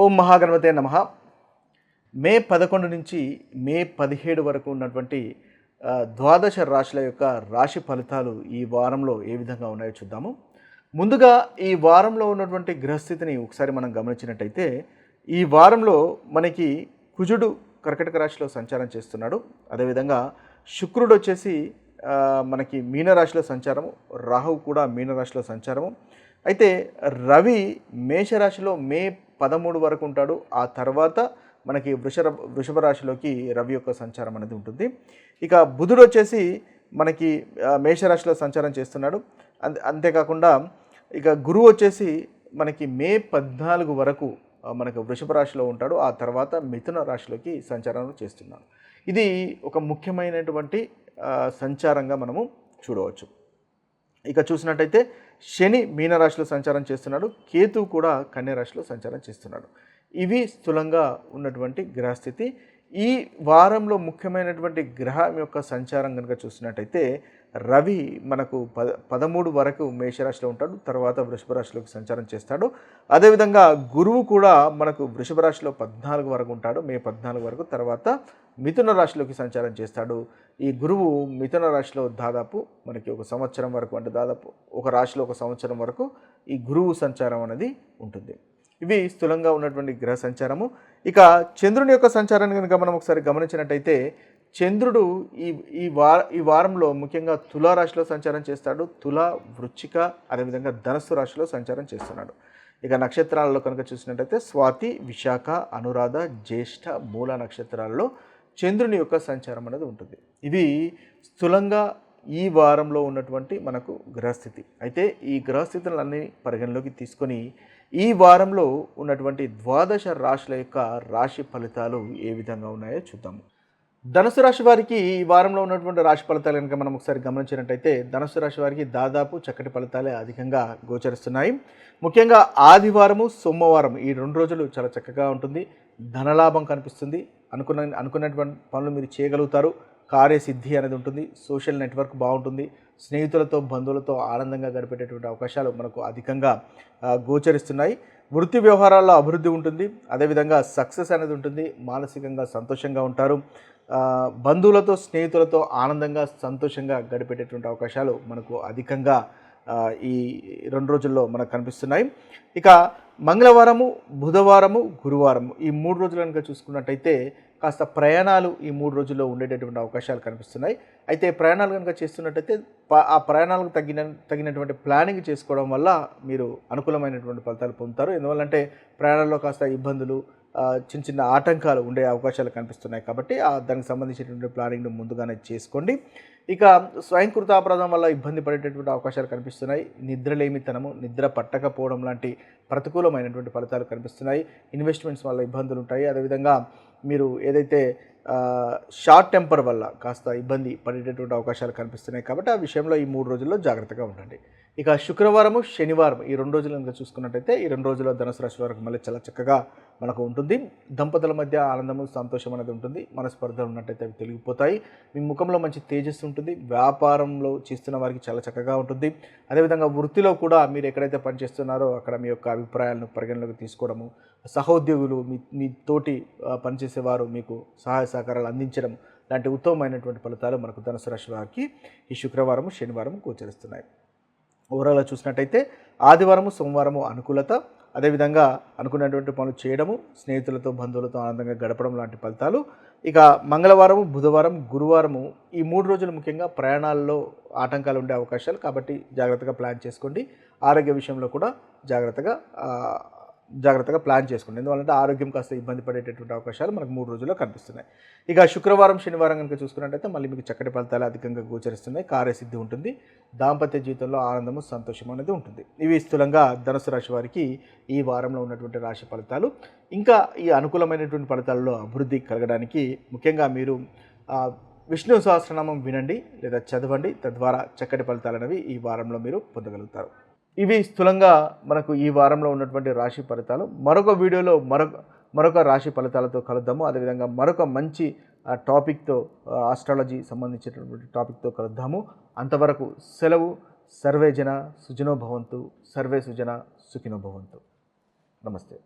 ఓం మహాగణపతే నమ. మే పదకొండు నుంచి మే పదిహేడు వరకు ఉన్నటువంటి ద్వాదశ రాశుల యొక్క రాశి ఫలితాలు ఈ వారంలో ఏ విధంగా ఉన్నాయో చూద్దాము. ముందుగా ఈ వారంలో ఉన్నటువంటి గ్రహస్థితిని ఒకసారి మనం గమనించినట్టయితే ఈ వారంలో మనకి కుజుడు కర్కటక రాశిలో సంచారం చేస్తున్నాడు. అదేవిధంగా శుక్రుడు వచ్చేసి మనకి మీనరాశిలో సంచారము రాహువు కూడా మీనరాశిలో సంచారము. అయితే రవి మేషరాశిలో మే పదమూడు వరకు ఉంటాడు. ఆ తర్వాత మనకి వృషభ వృషభ రాశిలోకి రవి యొక్క సంచారం అనేది ఉంటుంది. ఇక బుధుడు వచ్చేసి మనకి మేషరాశిలో సంచారం చేస్తున్నాడు. అంతే అంతేకాకుండా ఇక గురువు వచ్చేసి మనకి మే పద్నాలుగు వరకు మనకు వృషభ రాశిలో ఉంటాడు. ఆ తర్వాత మిథున రాశిలోకి సంచారం చేస్తున్నాడు. ఇది ఒక ముఖ్యమైనటువంటి సంచారంగా మనము చూడవచ్చు. ఇక చూసినట్టయితే శని మీనరాశిలో సంచారం చేస్తున్నాడు. కేతు కూడా కన్యరాశిలో సంచారం చేస్తున్నాడు. ఇవి స్థూలంగా ఉన్నటువంటి గ్రహస్థితి. ఈ వారంలో ముఖ్యమైనటువంటి గ్రహం యొక్క సంచారం కనుక చూసినట్టయితే రవి మనకు పద పదమూడు వరకు మేషరాశిలో ఉంటాడు తర్వాత వృషభ రాశిలోకి సంచారం చేస్తాడు. అదేవిధంగా గురువు కూడా మనకు వృషభ రాశిలో పద్నాలుగు వరకు ఉంటాడు మే పద్నాలుగు వరకు తర్వాత మిథున రాశిలోకి సంచారం చేస్తాడు. ఈ గురువు మిథున రాశిలో దాదాపు మనకి ఒక సంవత్సరం వరకు అంటే దాదాపు ఒక రాశిలో ఒక సంవత్సరం వరకు ఈ గురువు సంచారం అనేది ఉంటుంది. ఇవి స్థూలంగా ఉన్నటువంటి గ్రహ సంచారము. ఇక చంద్రుని యొక్క సంచారాన్ని కనుక మనం ఒకసారి గమనించినట్టయితే చంద్రుడు ఈ ఈ వార ఈ వారంలో ముఖ్యంగా తులా రాశిలో సంచారం చేస్తాడు. తుల వృచ్చిక అదేవిధంగా ధనస్సు రాశిలో సంచారం చేస్తున్నాడు. ఇక నక్షత్రాలలో కనుక చూసినట్టయితే స్వాతి విశాఖ అనురాధ జ్యేష్ఠ మూల నక్షత్రాలలో చంద్రుని యొక్క సంచారం అనేది ఉంటుంది. ఇది స్థూలంగా ఈ వారంలో ఉన్నటువంటి మనకు గ్రహస్థితి. అయితే ఈ గ్రహస్థితులన్నీ పరిగణలోకి తీసుకొని ఈ వారంలో ఉన్నటువంటి ద్వాదశ రాశుల యొక్క రాశి ఫలితాలు ఏ విధంగా ఉన్నాయో చూద్దాము. ధనుసు రాశి వారికి ఈ వారంలో ఉన్నటువంటి రాశి ఫలితాలు కనుక మనం ఒకసారి గమనించినట్టయితే ధనుసు రాశి వారికి దాదాపు చక్కటి ఫలితాలే అధికంగా గోచరిస్తున్నాయి. ముఖ్యంగా ఆదివారము సోమవారం ఈ రెండు రోజులు చాలా చక్కగా ఉంటుంది. ధనలాభం కనిపిస్తుంది. అనుకున్న అనుకున్నటువంటి పనులు మీరు చేయగలుగుతారు. కార్యసిద్ధి అనేది ఉంటుంది సోషల్ నెట్వర్క్ బాగుంటుంది స్నేహితులతో బంధువులతో ఆనందంగా గడిపేటటువంటి అవకాశాలు మనకు అధికంగా గోచరిస్తున్నాయి. వృత్తి వ్యవహారాల్లో అభివృద్ధి ఉంటుంది అదేవిధంగా సక్సెస్ అనేది ఉంటుంది మానసికంగా సంతోషంగా ఉంటారు. బంధువులతో స్నేహితులతో ఆనందంగా సంతోషంగా గడిపేటటువంటి అవకాశాలు మనకు అధికంగా ఈ రెండు రోజుల్లో మనకు కనిపిస్తున్నాయి. ఇక మంగళవారము బుధవారము గురువారము ఈ మూడు రోజులు కనుక చూసుకున్నట్టయితే కాస్త ప్రయాణాలు ఈ మూడు రోజుల్లో ఉండేటటువంటి అవకాశాలు కనిపిస్తున్నాయి. అయితే ప్రయాణాలు కనుక చేస్తున్నట్టయితే ప- ఆ ప్రయాణాలకు తగిన తగినటువంటి ప్లానింగ్ చేసుకోవడం వల్ల మీరు అనుకూలమైనటువంటి ఫలితాలు పొందుతారు. ఎందువల్లంటే ప్రయాణాల్లో కాస్త ఇబ్బందులు చిన్న చిన్న ఆటంకాలు ఉండే అవకాశాలు కనిపిస్తున్నాయి కాబట్టి ఆ దానికి సంబంధించినటువంటి ప్లానింగ్ను ముందుగానే చేసుకోండి. ఇక స్వయంకృత అపరాధం వల్ల ఇబ్బంది పడేటటువంటి అవకాశాలు కనిపిస్తున్నాయి. నిద్రలేమితనము నిద్ర పట్టకపోవడం లాంటి ప్రతికూలమైనటువంటి ఫలితాలు కనిపిస్తున్నాయి. ఇన్వెస్ట్మెంట్స్ వల్ల ఇబ్బందులు ఉంటాయి అదేవిధంగా మీరు ఏదైతే షార్ట్ టెంపర్ వల్ల కాస్త ఇబ్బంది పడేటటువంటి అవకాశాలు కనిపిస్తున్నాయి కాబట్టి ఆ విషయంలో ఈ మూడు రోజుల్లో జాగ్రత్తగా ఉండండి. ఇక శుక్రవారము శనివారం ఈ రెండు రోజులు కనుక చూసుకున్నట్టయితే ఈ రెండు రోజుల్లో ధనుసు రాశి వారికి మళ్ళీ చాలా చక్కగా మనకు ఉంటుంది. దంపతుల మధ్య ఆనందము సంతోషం అనేది ఉంటుంది. మనస్పర్ధలు ఉన్నట్టయితే అవి తొలగిపోతాయి. మీ ముఖంలో మంచి తేజస్సు ఉంటుంది. వ్యాపారంలో చేస్తున్న వారికి చాలా చక్కగా ఉంటుంది. అదేవిధంగా వృత్తిలో కూడా మీరు ఎక్కడైతే పనిచేస్తున్నారో అక్కడ మీ యొక్క అభిప్రాయాలను పరిగణలోకి తీసుకోవడము సహోద్యోగులు మీ మీ తోటి పనిచేసేవారు మీకు సహాయ సహకారాలు అందించడం లాంటి ఉత్తమమైనటువంటి ఫలితాలు మనకు ధనుసు రాశి వారికి ఈ శుక్రవారము శనివారం గోచరిస్తున్నాయి. ఓవరాల్గా చూసినట్టయితే ఆదివారము సోమవారము అనుకూలత అదేవిధంగా అనుకున్నటువంటి పనులు చేయడము స్నేహితులతో బంధువులతో ఆనందంగా గడపడం లాంటి ఫలితాలు. ఇక మంగళవారము బుధవారం గురువారము ఈ మూడు రోజులు ముఖ్యంగా ప్రయాణాల్లో ఆటంకాలు ఉండే అవకాశాలు కాబట్టి జాగ్రత్తగా ప్లాన్ చేసుకోండి. ఆరోగ్య విషయంలో కూడా జాగ్రత్తగా జాగ్రత్తగా ప్లాన్ చేసుకోండి ఎందువల్లంటే ఆరోగ్యం కాస్త ఇబ్బంది పడేటటువంటి అవకాశాలు మనకు మూడు రోజుల్లో కనిపిస్తున్నాయి. ఇక శుక్రవారం శనివారం కనుక చూసుకున్నట్టయితే మళ్ళీ మీకు చక్కటి ఫలితాలు అధికంగా గోచరిస్తున్నాయి. కార్యసిద్ధి ఉంటుంది. దాంపత్య జీవితంలో ఆనందము సంతోషం అనేది ఉంటుంది. ఇవి స్థూలంగా ధనుసు రాశి వారికి ఈ వారంలో ఉన్నటువంటి రాశి ఫలితాలు. ఇంకా ఈ అనుకూలమైనటువంటి ఫలితాలలో అభివృద్ధి కలగడానికి ముఖ్యంగా మీరు విష్ణు సహస్రనామం వినండి లేదా చదవండి. తద్వారా చక్కటి ఫలితాలు అనేవి ఈ వారంలో మీరు పొందగలుగుతారు. ఇవి స్థూలంగా మనకు ఈ వారంలో ఉన్నటువంటి రాశి ఫలితాలు. మరొక వీడియోలో మరొక మరొక రాశి ఫలితాలతో కలుద్దాము. అదేవిధంగా మరొక మంచి టాపిక్తో ఆస్ట్రాలజీ సంబంధించినటువంటి టాపిక్తో కలుద్దాము. అంతవరకు సెలవు. సర్వే జన సుజనోభవంతు సర్వే సుజన సుఖినో భవంతు. నమస్తే.